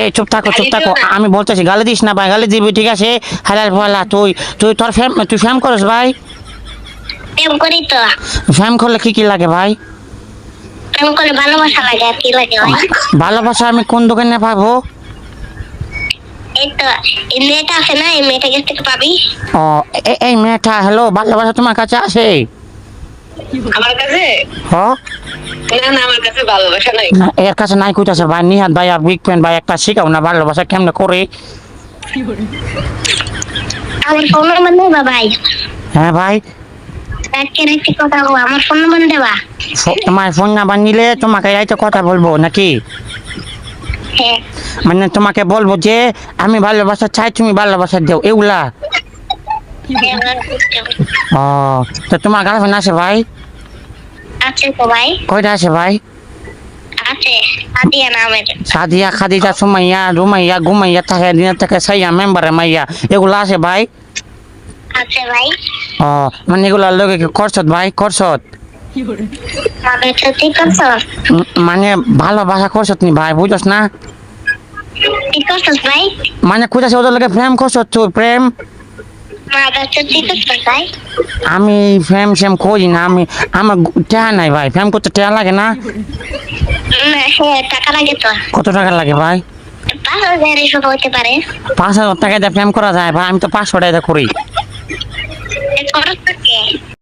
এই চুপ থাকো চুপ থাকো। আমি বলতেছি গালি দিস না ভাই গালি দিবি ঠিক আছে? হালাল ফালা তুই তুই তোর ফ্যাম তুই ফ্যাম করিস ভাই? প্রেম করি তো। ফ্যাম করলে কি কি লাগে ভাই? প্রেম করে ভালোবাসা লাগে কি লাগে ভাই? ভালোবাসা আমি কোন দোকানে পাবো? এই তো এই মেয়েটা আছে না এই মেয়েটা কাছ থেকে পাবি? ও এই মেয়েটা হ্যালো ভালোবাসা তোমার কাছে আছে আমার কাছে? হ না না আমার কাছে ভালোবাসা নাই। এর কাছে নাই কইতাছে ভাই নিহাত ভাই আর বিগ ফ্যান ভাই একটা শিখাও না ভালোবাসা কেমনে করে? আমার ফোন নাম্বার দেবা ভাই? হ্যাঁ ভাই। রাখতে রাখতে কথা বলব আমার ফোন নাম্বার দেবা তোমার ফোন নাম্বার নিলে তোমাকে এই তো কথা বলব নাকি? হ্যাঁ। মানে তোমাকে বলব যে আমি ভালোবাসা চাই তুমি ভালোবাসা দেও এগুলা হ্যাঁ, ভাই, বুঝতে পারছি। ও তো তোমার গার্লফ্রেন্ড আছে ভাই? আছে তো ভাই। কয়টা আছে ভাই? আছে সাদিয়া নামের। সাদিয়া খাদিজা সুমাইয়া রুমাইয়া ঘুমাইয়া থাকে দিনে থাকে সাইয়া মেম্বারে মাইয়া। এগুলা আছে ভাই? আছে ভাই। ও মানে এগুলা লোকে কি করছত ভাই? করছত উম, মানে ভালোবাসা করছত নি ভাই বুঝছ না? কি করছস ভাই? মানে খুঁজাছে ওদের লোকে প্রেম করছত তুই প্রেম? আমি ফ্যাম শ্যাম করি না আমি আমার টেহা নাই ভাই ফ্যাম করতে লাগে না? না টাকা লাগে তো। কত টাকা লাগে ভাই? পাঁচ হাজার টাকা দিয়ে ফ্যাম করা যায় ভাই আমি তো পাঁচশো টাকা করি।